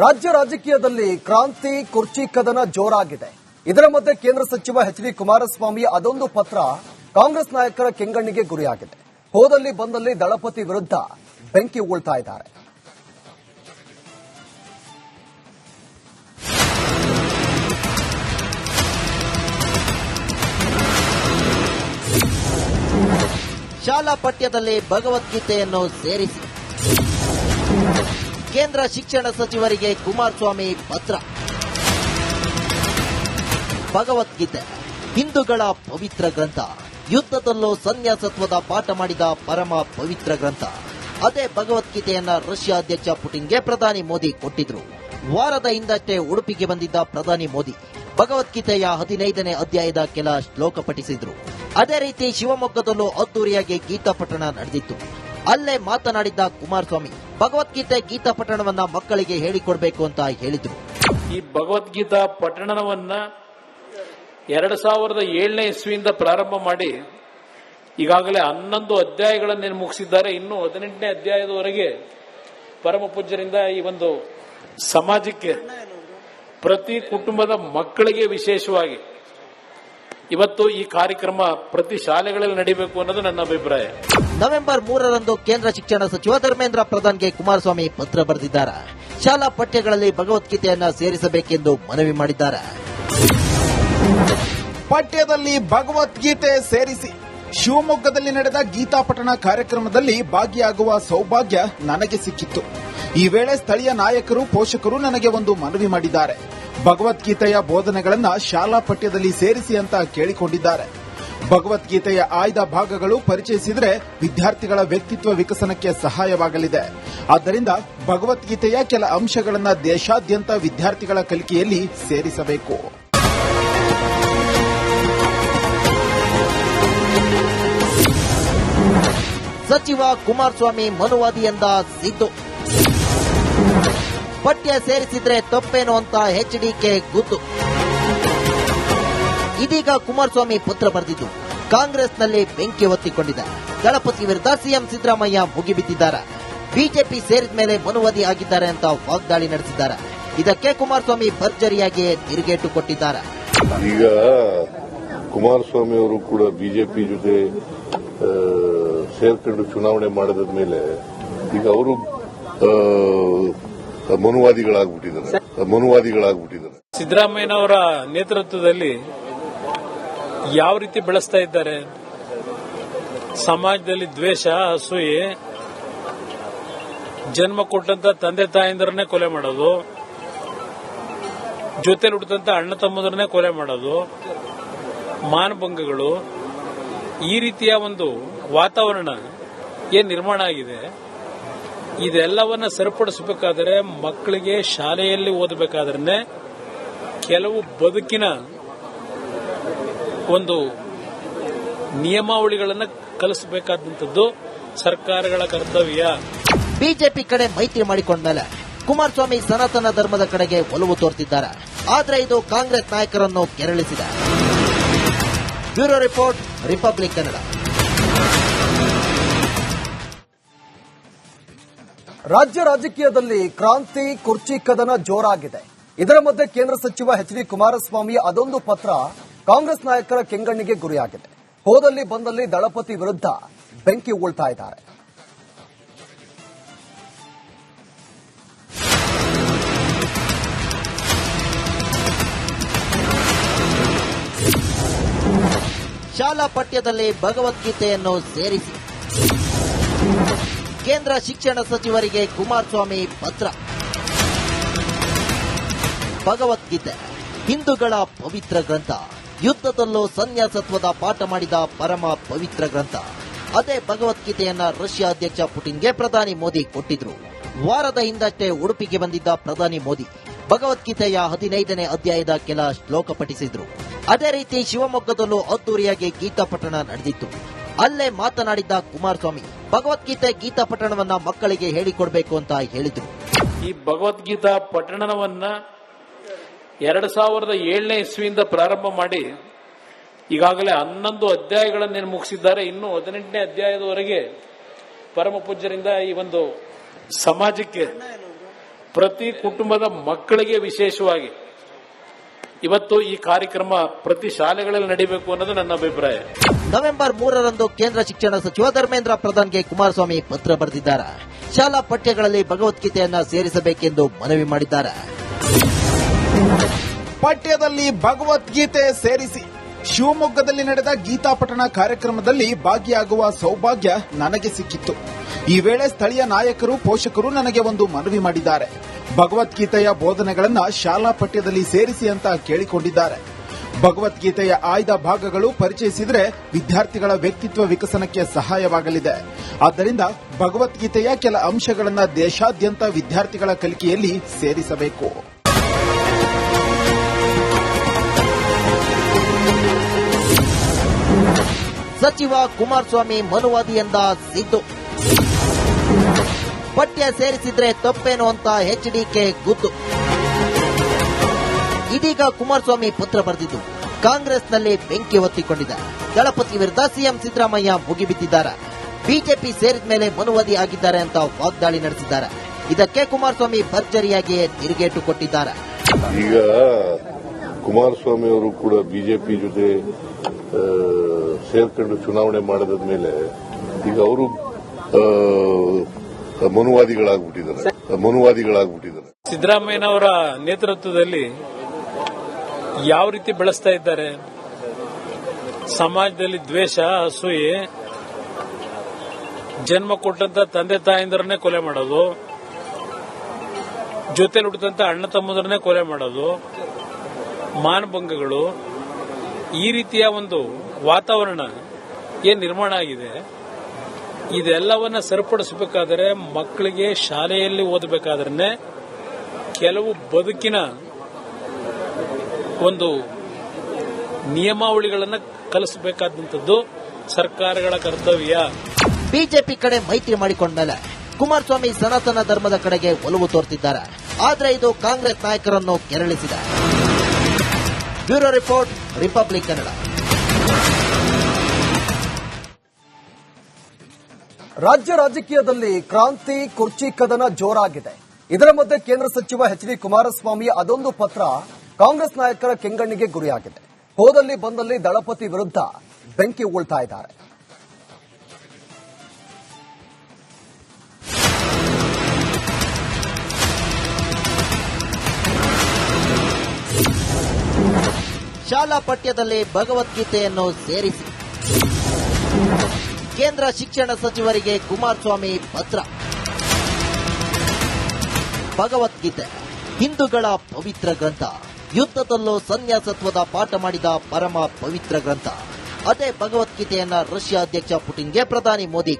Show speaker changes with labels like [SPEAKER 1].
[SPEAKER 1] ರಾಜ್ಯ ರಾಜಕೀಯದಲ್ಲಿ ಕ್ರಾಂತಿ, ಕುರ್ಚಿ, ಕದನ ಜೋರಾಗಿದೆ. ಇದರ ಮಧ್ಯೆ ಕೇಂದ್ರ ಸಚಿವ ಎಚ್ ಡಿ ಕುಮಾರಸ್ವಾಮಿ ಅದೊಂದು ಪತ್ರ ಕಾಂಗ್ರೆಸ್ ನಾಯಕರ ಕೆಂಗಣ್ಣಿಗೆ ಗುರಿಯಾಗಿದೆ. ಹೋದಲ್ಲಿ ಬಂದಲ್ಲಿ ದಳಪತಿ ವಿರುದ್ಧ ಬೆಂಕಿ ಉಗುಳ್ತಾ ಇದ್ದಾರೆ.
[SPEAKER 2] ಶಾಲಾ ಪಠ್ಯದಲ್ಲಿ ಭಗವದ್ಗೀತೆಯನ್ನು ಸೇರಿಸಿ. ಕೇಂದ್ರ ಶಿಕ್ಷಣ ಸಚಿವರಿಗೆ ಕುಮಾರಸ್ವಾಮಿ ಪತ್ರ. ಭಗವದ್ಗೀತೆ. ಹಿಂದೂಗಳ ಪವಿತ್ರ ಗ್ರಂಥ. ಯುದ್ಧದಲ್ಲೂ ಸನ್ಯಾಸತ್ವದ ಪಾಠ ಮಾಡಿದ ಪರಮ ಪವಿತ್ರ ಗ್ರಂಥ. ಅದೇ ಭಗವದ್ಗೀತೆಯನ್ನ ರಷ್ಯಾ ಅಧ್ಯಕ್ಷ ಪುಟಿನ್ಗೆ ಪ್ರಧಾನಿ ಮೋದಿ ಕೊಟ್ಟಿದ್ರು. ವಾರದ ಹಿಂದಷ್ಟೇ ಉಡುಪಿಗೆ ಬಂದಿದ್ದ ಪ್ರಧಾನಿ ಮೋದಿ ಭಗವದ್ಗೀತೆಯ ಹದಿನೈದನೇ ಅಧ್ಯಾಯದ ಕೆಲ ಶ್ಲೋಕ ಪಠಿಸಿದ್ರು. ಅದೇ ರೀತಿ ಶಿವಮೊಗ್ಗದಲ್ಲೂ ಅದ್ದೂರಿಯಾಗಿ ಗೀತಾ ಪಠಣ ನಡೆದಿತ್ತು. ಅಲ್ಲೇ ಮಾತನಾಡಿದ್ದ ಕುಮಾರಸ್ವಾಮಿ ಭಗವದ್ಗೀತೆ ಗೀತಾ ಪಠಣವನ್ನ ಮಕ್ಕಳಿಗೆ ಹೇಳಿಕೊಡ್ಬೇಕು ಅಂತ ಹೇಳಿದ್ರು.
[SPEAKER 3] ಈ ಭಗವದ್ಗೀತಾ ಪಠಣವನ್ನ ಎರಡು ಸಾವಿರದ ಏಳನೇ ಇಸ್ವಿಯಿಂದ ಪ್ರಾರಂಭ ಮಾಡಿ ಈಗಾಗಲೇ ಹನ್ನೊಂದು ಅಧ್ಯಾಯಗಳನ್ನು ಮುಗಿಸಿದ್ದಾರೆ. ಇನ್ನು ಹದಿನೆಂಟನೇ ಅಧ್ಯಾಯದವರೆಗೆ ಪರಮ ಪೂಜ್ಯರಿಂದ ಈ ಒಂದು ಸಮಾಜಕ್ಕೆ ಪ್ರತಿ ಕುಟುಂಬದ ಮಕ್ಕಳಿಗೆ ವಿಶೇಷವಾಗಿ ಇವತ್ತು ಈ ಕಾರ್ಯಕ್ರಮ ಪ್ರತಿ ಶಾಲೆಗಳಲ್ಲಿ ನಡೀಬೇಕು ಅನ್ನೋದು ನನ್ನ ಅಭಿಪ್ರಾಯ.
[SPEAKER 2] ನವೆಂಬರ್ ಮೂರರಂದು ಕೇಂದ್ರ ಶಿಕ್ಷಣ ಸಚಿವ ಧರ್ಮೇಂದ್ರ ಪ್ರಧಾನ್ಗೆ ಕುಮಾರಸ್ವಾಮಿ ಪತ್ರ ಬರೆದಿದ್ದಾರೆ. ಶಾಲಾ ಪಠ್ಯಗಳಲ್ಲಿ ಭಗವದ್ಗೀತೆಯನ್ನು ಸೇರಿಸಬೇಕೆಂದು ಮನವಿ ಮಾಡಿದ್ದಾರೆ.
[SPEAKER 4] ಪಠ್ಯದಲ್ಲಿ ಭಗವದ್ಗೀತೆ ಸೇರಿಸಿ. ಶಿವಮೊಗ್ಗದಲ್ಲಿ ನಡೆದ ಗೀತಾ ಪಠಣ ಕಾರ್ಯಕ್ರಮದಲ್ಲಿ ಭಾಗಿಯಾಗುವ ಸೌಭಾಗ್ಯ ನನಗೆ ಸಿಕ್ಕಿತ್ತು. ಈ ವೇಳೆ ಸ್ಥಳೀಯ ನಾಯಕರು, ಪೋಷಕರು ನನಗೆ ಒಂದು ಮನವಿ ಮಾಡಿದ್ದಾರೆ. ಭಗವದ್ಗೀತೆಯ ಬೋಧನೆಗಳನ್ನು ಶಾಲಾ ಪಠ್ಯದಲ್ಲಿ ಸೇರಿಸಿ ಅಂತ ಕೇಳಿಕೊಂಡಿದ್ದಾರೆ. ಭಗವದ್ಗೀತೆಯ ಆಯ್ದ ಭಾಗಗಳು ಪರಿಚಯಿಸಿದರೆ ವಿದ್ಯಾರ್ಥಿಗಳ ವ್ಯಕ್ತಿತ್ವ ವಿಕಸನಕ್ಕೆ ಸಹಾಯವಾಗಲಿದೆ. ಆದ್ದರಿಂದ ಭಗವದ್ಗೀತೆಯ ಕೆಲ ಅಂಶಗಳನ್ನು ದೇಶಾದ್ಯಂತ ವಿದ್ಯಾರ್ಥಿಗಳ ಕಲಿಕೆಯಲ್ಲಿ ಸೇರಿಸಬೇಕು.
[SPEAKER 2] ಸಚಿವ ಕುಮಾರಸ್ವಾಮಿ ಮನುವಾದಿಯಿಂದ ಸಿದ್ದು. ಪಠ್ಯ ಸೇರಿಸಿದ್ರೆ ತಪ್ಪೇನು ಅಂತ ಎಚ್ಡಿಕೆ ಗುದ್ದು. ಇದೀಗ ಕುಮಾರಸ್ವಾಮಿ ಪತ್ರ ಬರೆದಿದ್ದು ಕಾಂಗ್ರೆಸ್ನಲ್ಲಿ ಬೆಂಕಿ ಹೊತ್ತಿಕೊಂಡಿದೆ. ದಳಪತಿ ವಿರುದ್ಧ ಸಿಎಂ ಸಿದ್ದರಾಮಯ್ಯ ಮುಗಿಬಿದ್ದಿದ್ದಾರೆ ಬಿಜೆಪಿ ಸೇರಿದ ಮೇಲೆ ಮನುವಾದಿ ಆಗಿದ್ದಾರೆ ಅಂತ ವಾಗ್ದಾಳಿ ನಡೆಸಿದ್ದಾರೆ. ಇದಕ್ಕೆ ಕುಮಾರಸ್ವಾಮಿ ಭರ್ಜರಿಯಾಗಿ ತಿರುಗೇಟು ಕೊಟ್ಟಿದ್ದಾರೆ.
[SPEAKER 5] ಈಗ ಕುಮಾರಸ್ವಾಮಿ ಅವರು ಕೂಡ ಬಿಜೆಪಿ ಜೊತೆ ಸೇರ್ಕೊಂಡು ಚುನಾವಣೆ ಮಾಡಿದ ಮೇಲೆ ಈಗ ಅವರು ಮನುವಾದಿಗಳಾಗ್ಬಿಟ್ಟಿದ್ದಾರೆ. ಮನುವಾದಿಗಳಾಗ್ಬಿಟ್ಟಿದ್ದಾರೆ.
[SPEAKER 3] ಸಿದ್ದರಾಮಯ್ಯನವರ ನೇತೃತ್ವದಲ್ಲಿ ಯಾವ ರೀತಿ ಬೆಳೆಸ್ತಾ ಇದ್ದಾರೆ? ಸಮಾಜದಲ್ಲಿ ದ್ವೇಷ, ಅಸೂಯೆ, ಜನ್ಮ ಕೊಟ್ಟಂತ ತಂದೆ ತಾಯಂದರನ್ನೇ ಕೊಲೆ ಮಾಡೋದು, ಜೊತೆಲಿ ಹುಟ್ಟಿದಂತ ಅಣ್ಣ ತಮ್ಮಂದ್ರನ್ನೇ ಕೊಲೆ ಮಾಡೋದು, ಮಾನಭಂಗಗಳು, ಈ ರೀತಿಯ ಒಂದು ವಾತಾವರಣ ಏನ್ ನಿರ್ಮಾಣ ಆಗಿದೆ? ಇದೆಲ್ಲವನ್ನ ಸರಿಪಡಿಸಬೇಕಾದರೆ ಮಕ್ಕಳಿಗೆ ಶಾಲೆಯಲ್ಲಿ ಓದಬೇಕಾದ್ರೆ ಕೆಲವು ಬದುಕಿನ ಒಂದು ನಿಯಮಾವಳಿಗಳನ್ನು ಕಲಿಸಬೇಕಾದಂಥದ್ದು ಸರ್ಕಾರಗಳ ಕರ್ತವ್ಯ.
[SPEAKER 2] ಬಿಜೆಪಿ ಕಡೆ ಮೈತ್ರಿ ಮಾಡಿಕೊಂಡ ಮೇಲೆ ಕುಮಾರಸ್ವಾಮಿ ಸನಾತನ ಧರ್ಮದ ಕಡೆಗೆ ಒಲವು ತೋರ್ತಿದ್ದಾರೆ. ಆದರೆ ಇದು ಕಾಂಗ್ರೆಸ್ ನಾಯಕರನ್ನು ಕೆರಳಿಸಿದೆ. Bureau report Republic Kannada.
[SPEAKER 1] ರಾಜ್ಯ ರಾಜಕೀಯದಲ್ಲಿ ಕ್ರಾಂತಿ ಕುರ್ಚಿ ಕದನ ಜೋರಾಗಿದೆ. ಇದರ ಮಧ್ಯೆ ಕೇಂದ್ರ ಸಚಿವ ಎಚ್ ಡಿ ಕುಮಾರಸ್ವಾಮಿ ಅದೊಂದು ಪತ್ರ ಕಾಂಗ್ರೆಸ್ ನಾಯಕರ ಕೆಂಗಣ್ಣಿಗೆ ಗುರಿಯಾಗಿದೆ. ಹೋದಲ್ಲಿ ಬಂದಲ್ಲಿ ದಳಪತಿ ವಿರುದ್ಧ ಬೆಂಕಿ ಉಳ್ತಾ ಇದ್ದಾರೆ.
[SPEAKER 2] ಶಾಲಾ ಪಠ್ಯದಲ್ಲಿ ಭಗವದ್ಗೀತೆಯನ್ನು ಸೇರಿಸಿ. ಕೇಂದ್ರ ಶಿಕ್ಷಣ ಸಚಿವರಿಗೆ ಕುಮಾರಸ್ವಾಮಿ ಪತ್ರ. ಭಗವದ್ಗೀತೆ, ಹಿಂದೂಗಳ ಪವಿತ್ರ ಗ್ರಂಥ. ಯುದ್ಧದಲ್ಲೂ ಸನ್ಯಾಸತ್ವದ ಪಾಠ ಮಾಡಿದ ಪರಮ ಪವಿತ್ರ ಗ್ರಂಥ. ಅದೇ ಭಗವದ್ಗೀತೆಯನ್ನ ರಷ್ಯಾ ಅಧ್ಯಕ್ಷ ಪುಟಿನ್ಗೆ ಪ್ರಧಾನಿ ಮೋದಿ ಕೊಟ್ಟಿದ್ರು. ವಾರದ ಹಿಂದಷ್ಟೇ ಉಡುಪಿಗೆ ಬಂದಿದ್ದ ಪ್ರಧಾನಿ ಮೋದಿ ಭಗವದ್ಗೀತೆಯ ಹದಿನೈದನೇ ಅಧ್ಯಾಯದ ಕೆಲ ಶ್ಲೋಕ ಪಠಿಸಿದ್ರು. ಅದೇ ರೀತಿ ಶಿವಮೊಗ್ಗದಲ್ಲೂ ಅದ್ದೂರಿಯಾಗಿ ಗೀತಾ ಪಠಣ ನಡೆದಿತ್ತು. ಅಲ್ಲೇ ಮಾತನಾಡಿದ್ದ ಕುಮಾರಸ್ವಾಮಿ, ಭಗವದ್ಗೀತೆ ಗೀತಾ ಪಠಣವನ್ನ ಮಕ್ಕಳಿಗೆ ಹೇಳಿಕೊಡ್ಬೇಕು ಅಂತ ಹೇಳಿದ್ರು.
[SPEAKER 3] ಈ ಭಗವದ್ಗೀತಾ ಪಠಣವನ್ನ ಎರಡು ಸಾವಿರದ ಏಳನೇ ಇಸ್ವಿಯಿಂದ ಪ್ರಾರಂಭ ಮಾಡಿ ಈಗಾಗಲೇ ಹನ್ನೊಂದು ಅಧ್ಯಾಯಗಳನ್ನೇನು ಮುಗಿಸಿದ್ದಾರೆ. ಇನ್ನು ಹದಿನೆಂಟನೇ ಅಧ್ಯಾಯದವರೆಗೆ ಪರಮ ಪೂಜ್ಯರಿಂದ ಈ ಒಂದು ಸಮಾಜಕ್ಕೆ, ಪ್ರತಿ ಕುಟುಂಬದ ಮಕ್ಕಳಿಗೆ ವಿಶೇಷವಾಗಿ ಇವತ್ತು ಈ ಕಾರ್ಯಕ್ರಮ ಪ್ರತಿ ಶಾಲೆಗಳಲ್ಲಿ ನಡೀಬೇಕು ಅನ್ನೋದು ನನ್ನ ಅಭಿಪ್ರಾಯ.
[SPEAKER 2] ನವೆಂಬರ್ ಮೂರರಂದು ಕೇಂದ್ರ ಶಿಕ್ಷಣ ಸಚಿವ ಧರ್ಮೇಂದ್ರ ಪ್ರಧಾನ್ಗೆ ಕುಮಾರಸ್ವಾಮಿ ಪತ್ರ ಬರೆದಿದ್ದಾರೆ. ಶಾಲಾ ಪಠ್ಯಗಳಲ್ಲಿ ಭಗವದ್ಗೀತೆಯನ್ನ ಸೇರಿಸಬೇಕೆಂದು ಮನವಿ ಮಾಡಿದ್ದಾರೆ.
[SPEAKER 4] ಪಠ್ಯದಲ್ಲಿ ಭಗವದ್ಗೀತೆ ಸೇರಿಸಿ. ಶಿವಮೊಗ್ಗದಲ್ಲಿ ನಡೆದ ಗೀತಾ ಪಠಣ ಕಾರ್ಯಕ್ರಮದಲ್ಲಿ ಭಾಗಿಯಾಗುವ ಸೌಭಾಗ್ಯ ನನಗೆ ಸಿಕ್ಕಿತ್ತು. ಈ ವೇಳೆ ಸ್ಥಳೀಯ ನಾಯಕರು, ಪೋಷಕರು ನನಗೆ ಒಂದು ಮನವಿ ಮಾಡಿದ್ದಾರೆ. ಭಗವದ್ಗೀತೆಯ ಬೋಧನೆಗಳನ್ನ ಶಾಲಾ ಪಠ್ಯದಲ್ಲಿ ಸೇರಿಸಿ ಅಂತ ಕೇಳಿಕೊಂಡಿದ್ದಾರೆ. ಭಗವದ್ಗೀತೆಯ ಆಯ್ದ ಭಾಗಗಳು ಪರಿಚಯಿಸಿದರೆ ವಿದ್ಯಾರ್ಥಿಗಳ ವ್ಯಕ್ತಿತ್ವ ವಿಕಸನಕ್ಕೆ ಸಹಾಯವಾಗಲಿದೆ. ಆದ್ದರಿಂದ ಭಗವದ್ಗೀತೆಯ ಕೆಲ ಅಂಶಗಳನ್ನು ದೇಶಾದ್ಯಂತ ವಿದ್ಯಾರ್ಥಿಗಳ ಕಲಿಕೆಯಲ್ಲಿ ಸೇರಿಸಬೇಕು.
[SPEAKER 2] ಸಚಿವ ಕುಮಾರಸ್ವಾಮಿ ಮನುವಾದಿ ಎಂದ ಸಿದ್ದು. ಪಠ್ಯ ಸೇರಿಸಿದ್ರೆ ತಪ್ಪೇನು ಅಂತ ಎಚ್ಡಿಕೆ ಗುದ್ದು. ಇದೀಗ ಕುಮಾರಸ್ವಾಮಿ ಪತ್ರ ಬರೆದಿದ್ದು, ಕಾಂಗ್ರೆಸ್ನಲ್ಲಿ ಬೆಂಕಿ ಹೊತ್ತಿಕೊಂಡಿದೆ. ದಳಪತಿ ವಿರುದ್ಧ ಸಿಎಂ ಸಿದ್ದರಾಮಯ್ಯ ಮುಗಿಬಿದ್ದಿದ್ದಾರೆ. ಬಿಜೆಪಿ ಸೇರಿದ ಮೇಲೆ ಮನುವಾದಿ ಆಗಿದ್ದಾರೆ ಅಂತ ವಾಗ್ದಾಳಿ ನಡೆಸಿದ್ದಾರೆ. ಇದಕ್ಕೆ ಕುಮಾರಸ್ವಾಮಿ ಭರ್ಜರಿಯಾಗಿಯೇ ತಿರುಗೇಟು ಕೊಟ್ಟಿದ್ದಾರೆ.
[SPEAKER 5] ಈಗ ಕುಮಾರಸ್ವಾಮಿ ಅವರು ಕೂಡ ಬಿಜೆಪಿ ಜೊತೆ ಸೇರ್ಕೊಂಡು ಚುನಾವಣೆ ಮಾಡಿದ ಮೇಲೆ ಈಗ ಅವರು ಮನುವಾದಿಗಳಾಗ್ಬಿಟ್ಟಿದ್ದಾರೆ. ಮನುವಾದಿಗಳಾಗ್ಬಿಟ್ಟಿದ್ದಾರೆ.
[SPEAKER 3] ಸಿದ್ದರಾಮಯ್ಯನವರ ನೇತೃತ್ವದಲ್ಲಿ ಯಾವ ರೀತಿ ಬೆಳೆಸ್ತಾ ಇದ್ದಾರೆ? ಸಮಾಜದಲ್ಲಿ ದ್ವೇಷ, ಅಸೂಯೆ, ಜನ್ಮ ಕೊಟ್ಟಂತ ತಂದೆ ತಾಯಿಂದರನ್ನೇ ಕೊಲೆ ಮಾಡೋದು, ಜೊತೆಲಿ ಹುಟ್ಟಿದಂತ ಅಣ್ಣ ತಮ್ಮದರನ್ನೇ ಕೊಲೆ ಮಾಡೋದು, ಮಾನಭಂಗಗಳು, ಈ ರೀತಿಯ ಒಂದು ವಾತಾವರಣ ಏನ್ ನಿರ್ಮಾಣ ಆಗಿದೆ, ಇದೆಲ್ಲವನ್ನ ಸರಿಪಡಿಸಬೇಕಾದರೆ ಮಕ್ಕಳಿಗೆ ಶಾಲೆಯಲ್ಲಿ ಓದಬೇಕಾದ್ರೆ ಕೆಲವು ಬದುಕಿನ ಒಂದು ನಿಯಮಾವಳಿಗಳನ್ನ ಕಲಿಸಬೇಕಾದಂಥದ್ದು ಸರ್ಕಾರಗಳ ಕರ್ತವ್ಯ.
[SPEAKER 2] ಬಿಜೆಪಿ ಕಡೆ ಮೈತ್ರಿ ಮಾಡಿಕೊಂಡ ಮಾಡಿಕೊಂಡ್ಮೇಲೆ ಕುಮಾರಸ್ವಾಮಿ ಸನಾತನ ಧರ್ಮದ ಕಡೆಗೆ ಒಲವು ತೋರ್ತಿದ್ದಾರೆ. ಆದ್ರೆ ಇದು ಕಾಂಗ್ರೆಸ್ ನಾಯಕರನ್ನು ಕೆರಳಿಸಿದೆ. Bureau report, Republic Kannada.
[SPEAKER 1] ರಾಜ್ಯ ರಾಜಕೀಯದಲ್ಲಿ ಕ್ರಾಂತಿ, ಕುರ್ಚಿ, ಕದನ ಜೋರಾಗಿದೆ. ಇದರ ಮಧ್ಯೆ ಕೇಂದ್ರ ಸಚಿವ ಎಚ್ ಡಿ ಕುಮಾರಸ್ವಾಮಿ ಅದೊಂದು ಪತ್ರ ಕಾಂಗ್ರೆಸ್ ನಾಯಕರ ಕೆಂಗಣ್ಣಿಗೆ ಗುರಿಯಾಗಿದೆ. ಹೋದಲ್ಲಿ ಬಂದಲ್ಲಿ ದಳಪತಿ ವಿರುದ್ಧ ಬೆಂಕಿ ಉಳ್ತಾ ಇದ್ದಾರೆ.
[SPEAKER 2] ಶಾಲಾ ಪಠ್ಯದಲ್ಲಿ ಭಗವದ್ಗೀತೆಯನ್ನು ಸೇರಿಸಿ. ಕೇಂದ್ರ ಶಿಕ್ಷಣ ಸಚಿವರಿಗೆ ಕುಮಾರಸ್ವಾಮಿ ಪತ್ರ. ಭಗವದ್ಗೀತೆ, ಹಿಂದೂಗಳ ಪವಿತ್ರ ಗ್ರಂಥ, ಯುದ್ಧದಲ್ಲೂ ಸನ್ಯಾಸತ್ವದ ಪಾಠ ಮಾಡಿದ ಪರಮ ಪವಿತ್ರ ಗ್ರಂಥ. ಅದೇ ಭಗವದ್ಗೀತೆಯನ್ನ ರಷ್ಯಾ ಅಧ್ಯಕ್ಷ ಪುಟಿನ್ಗೆ ಪ್ರಧಾನಿ ಮೋದಿ